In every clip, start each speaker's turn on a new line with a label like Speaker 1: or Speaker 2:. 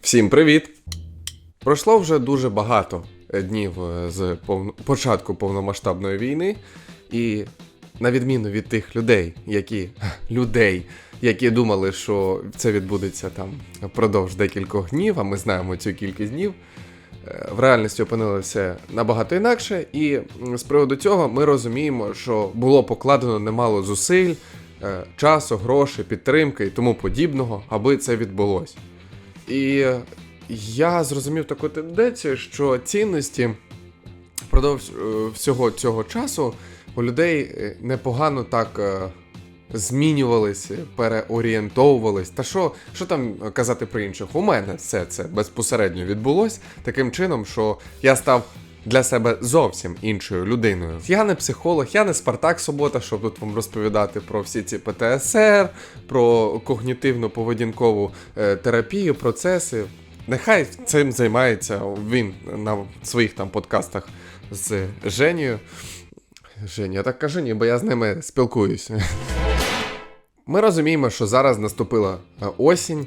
Speaker 1: Всім привіт! Пройшло вже дуже багато днів е, з початку повномасштабної війни, і на відміну від тих людей, які людей, які думали, що це відбудеться там впродовж декількох днів, а ми знаємо цю кількість днів. е, В реальності опинилося набагато інакше, і з приводу цього ми розуміємо, що було покладено немало зусиль, е, часу, грошей, підтримки і тому подібного, аби це відбулося. І я зрозумів таку тенденцію, що цінності впродовж е, всього цього часу у людей е, непогано так е, змінювались, переорієнтовувались. Та що, що там казати про інших? У мене все це безпосередньо відбулось таким чином, що я став. Для себе зовсім іншою людиною. Я не психолог, я не Спартак Субота, щоб тут вам розповідати про всі ці ПТСР, про когнітивно-поведінкову е, терапію, процеси. Нехай цим займається він на своїх там подкастах з Женєю. Женя, я так кажу, ніби я з ними спілкуюся. Ми розуміємо, що зараз наступила е, осінь,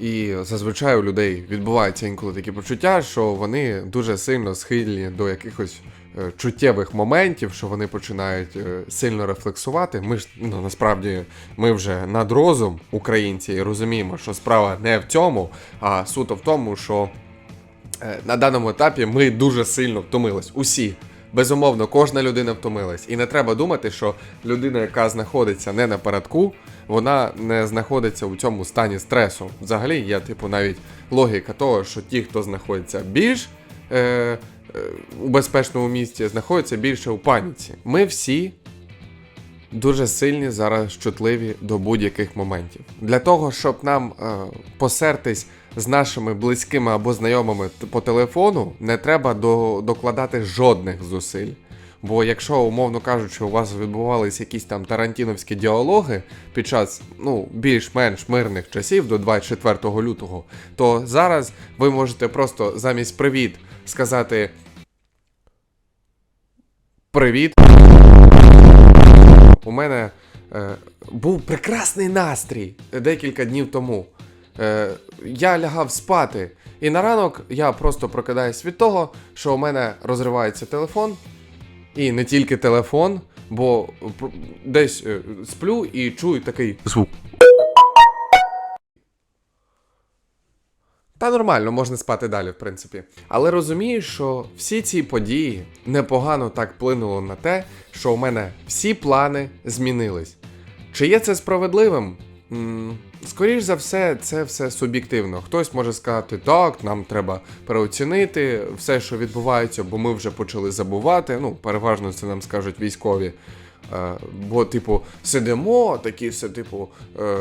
Speaker 1: і зазвичай у людей відбуваються інколи такі почуття, що вони дуже сильно схильні до якихось е, чуттєвих моментів, що вони починають е, сильно рефлексувати. Ми ж ну, насправді ми вже над розум українці і розуміємо, що справа не в цьому, а суто в тому, що е, на даному етапі ми дуже сильно втомились. Усі. Безумовно, кожна людина втомилась. І не треба думати, що людина, яка знаходиться не на передку, вона не знаходиться у цьому стані стресу. Взагалі, є, типу, навіть логіка того, що ті, хто знаходиться більш е, е, у безпечному місці, знаходяться більше у паніці. Ми всі дуже сильні зараз чутливі до будь-яких моментів. Для того, щоб нам е, посертись з нашими близькими або знайомими по телефону, не треба до, докладати жодних зусиль. Бо якщо, умовно кажучи, у вас відбувалися якісь там тарантіновські діалоги під час ну, більш-менш мирних часів до 24 лютого, то зараз ви можете просто замість привіт сказати Привіт. У мене е, був прекрасний настрій декілька днів тому. Е, я лягав спати, і на ранок я просто прокидаюсь від того, що у мене розривається телефон, і не тільки телефон, бо десь е, сплю і чую такий звук. Та нормально, можна спати далі, в принципі. Але розумію, що всі ці події непогано так вплинуло на те, що у мене всі плани змінились. Чи є це справедливим? М, Скоріш за все, це все суб'єктивно. Хтось може сказати, так, нам треба переоцінити все, що відбувається, бо ми вже почали забувати. Ну, переважно це нам скажуть військові. Е, Бо, типу, сидимо, такі все, типу, е,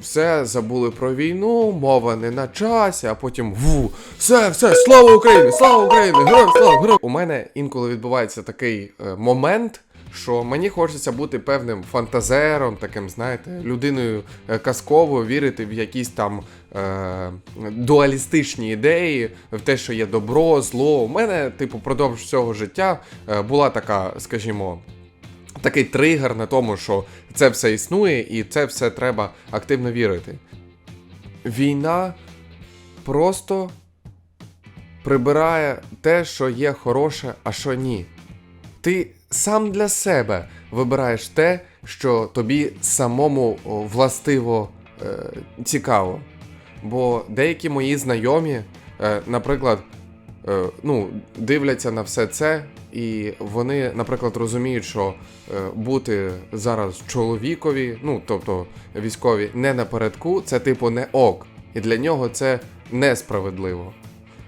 Speaker 1: все забули про війну, мова не на часі, а потім ву, все, все, слава Україні! Слава Україні! Героям слава! Героям! У мене інколи відбувається такий е, момент, що мені хочеться бути певним фантазером, таким, знаєте, людиною е, казковою, вірити в якісь там е, дуалістичні ідеї, в те, що є добро, зло. У мене, типу, продовж всього життя е, була така, скажімо, такий тригер на тому, що це все існує і це все треба активно вірити. Війна просто прибирає те, що є хороше, а що ні. Ти сам для себе вибираєш те, що тобі самому властиво е, цікаво. Бо деякі мої знайомі, е, наприклад, е, ну, дивляться на все це, і вони, наприклад, розуміють, що е, бути зараз чоловікові, ну тобто військові, не напередку, це типу не ок. І для нього це несправедливо.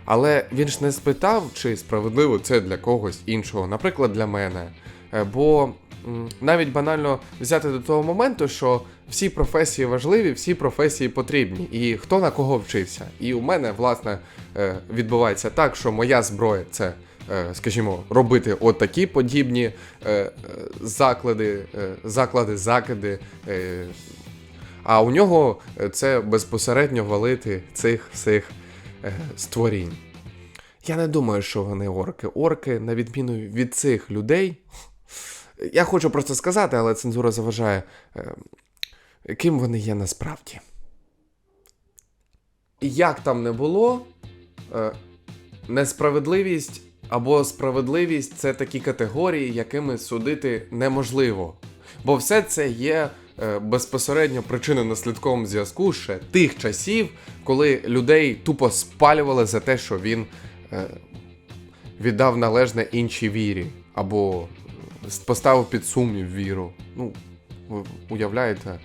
Speaker 1: Але він ж не спитав, чи справедливо це для когось іншого, наприклад, для мене. Е, Бо навіть банально взяти до того моменту, що всі професії важливі, всі професії потрібні, і хто на кого вчився. І у мене, власне, е, відбувається так, що моя зброя це. е, Скажімо, робити от такі подібні заклади, заклади, закиди. А у нього це безпосередньо валити цих всіх створінь. Я не думаю, що вони орки. Орки, на відміну від цих людей. Я хочу просто сказати, але цензура заважає, е, ким вони є насправді. як там не було, е, несправедливість або справедливість це такі категорії, якими судити неможливо. Бо все це є е, безпосередньо причинно-наслідковим зв'язку ще тих часів, коли людей тупо спалювали за те, що він е, віддав належне іншій вірі, або е, поставив під сумнів віру. Ну, ви уявляєте?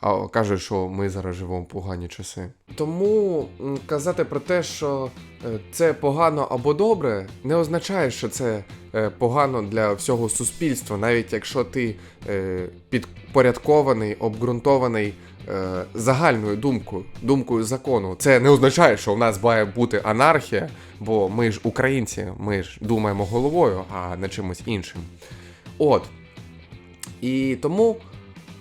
Speaker 1: А кажуть, що ми зараз живемо в погані часи. Тому казати про те, що е, це погано або добре, не означає, що це е, погано для всього суспільства, навіть якщо ти е, підпорядкований, обґрунтований загальною думкою, думкою закону. Це не означає, що у нас має бути анархія, бо ми ж українці, ми ж думаємо головою, а не чимось іншим. От. І тому,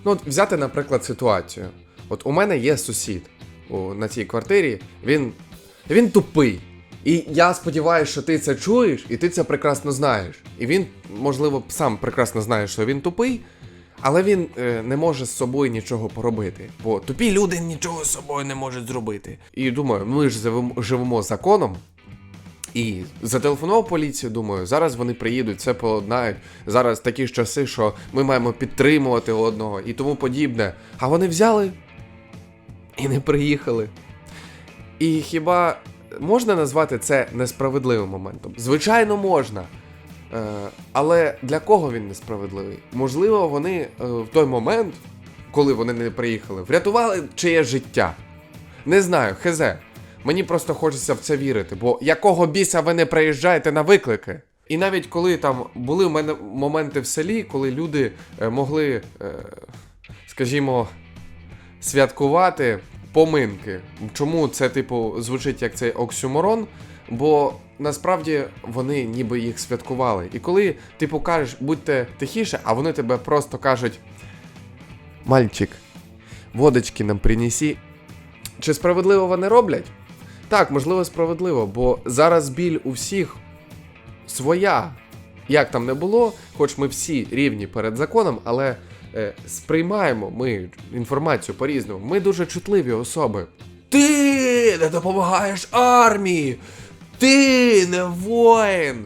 Speaker 1: ну, от взяти, наприклад, ситуацію. От у мене є сусід у, на цій квартирі, він, він тупий. І я сподіваюся, що ти це чуєш, і ти це прекрасно знаєш. І він, можливо, сам прекрасно знає, що він тупий, але він е, не може з собою нічого поробити. Бо тупі люди нічого з собою не можуть зробити. І думаю, ми ж живемо, законом, і зателефонував поліцію, думаю, зараз вони приїдуть, це поладнають. Зараз такі ж часи, що ми маємо підтримувати одного і тому подібне. А вони взяли і не приїхали. І хіба можна назвати це несправедливим моментом? Звичайно, можна. Е, але для кого він несправедливий? Можливо, вони е, в той момент, коли вони не приїхали, врятували чиє життя. Не знаю, хезе. Мені просто хочеться в це вірити, бо якого біса ви не приїжджаєте на виклики? І навіть коли там були в мене моменти в селі, коли люди е, могли, е, скажімо, святкувати поминки. Чому це, типу, звучить як цей оксюморон? Бо насправді вони ніби їх святкували. І коли типу кажеш, будьте тихіше, а вони тебе просто кажуть: Мальчик, водочки нам принесі. Чи справедливо вони роблять? Так, можливо, справедливо, бо зараз біль у всіх своя. Як там не було, хоч ми всі рівні перед законом, але е, сприймаємо ми інформацію по-різному. Ми дуже чутливі особи. Ти не допомагаєш армії! Ти не воїн!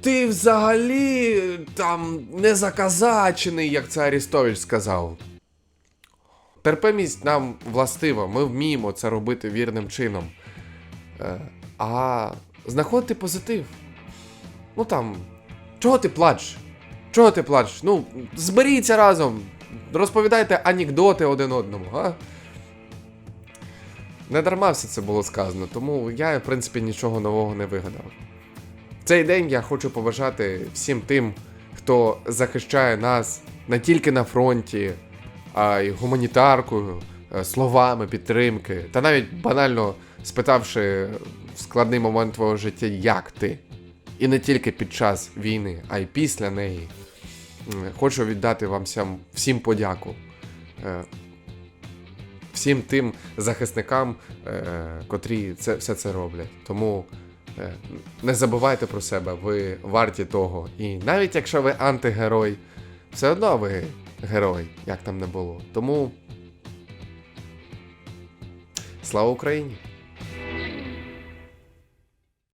Speaker 1: Ти взагалі там не заказачений, як це Арістович сказав. Терпимість нам властива, ми вміємо це робити вірним чином. Е, а знаходити позитив. Ну там. Чого ти плачеш? Чого ти плачеш? Ну, зберіться разом, розповідайте анекдоти один одному, а? Не дарма все це було сказано, тому я, в принципі, нічого нового не вигадав. В цей день я хочу побажати всім тим, хто захищає нас не тільки на фронті, а й гуманітаркою, е, словами підтримки, та навіть банально спитавши в складний момент твого життя, як ти. І не тільки під час війни, а й після неї. Хочу віддати вам всім, всім подяку. Е, Всім тим захисникам, е, котрі це, все це роблять. Тому е, не забувайте про себе, ви варті того. І навіть якщо ви антигерой, все одно ви герой, як там не було. Тому слава Україні!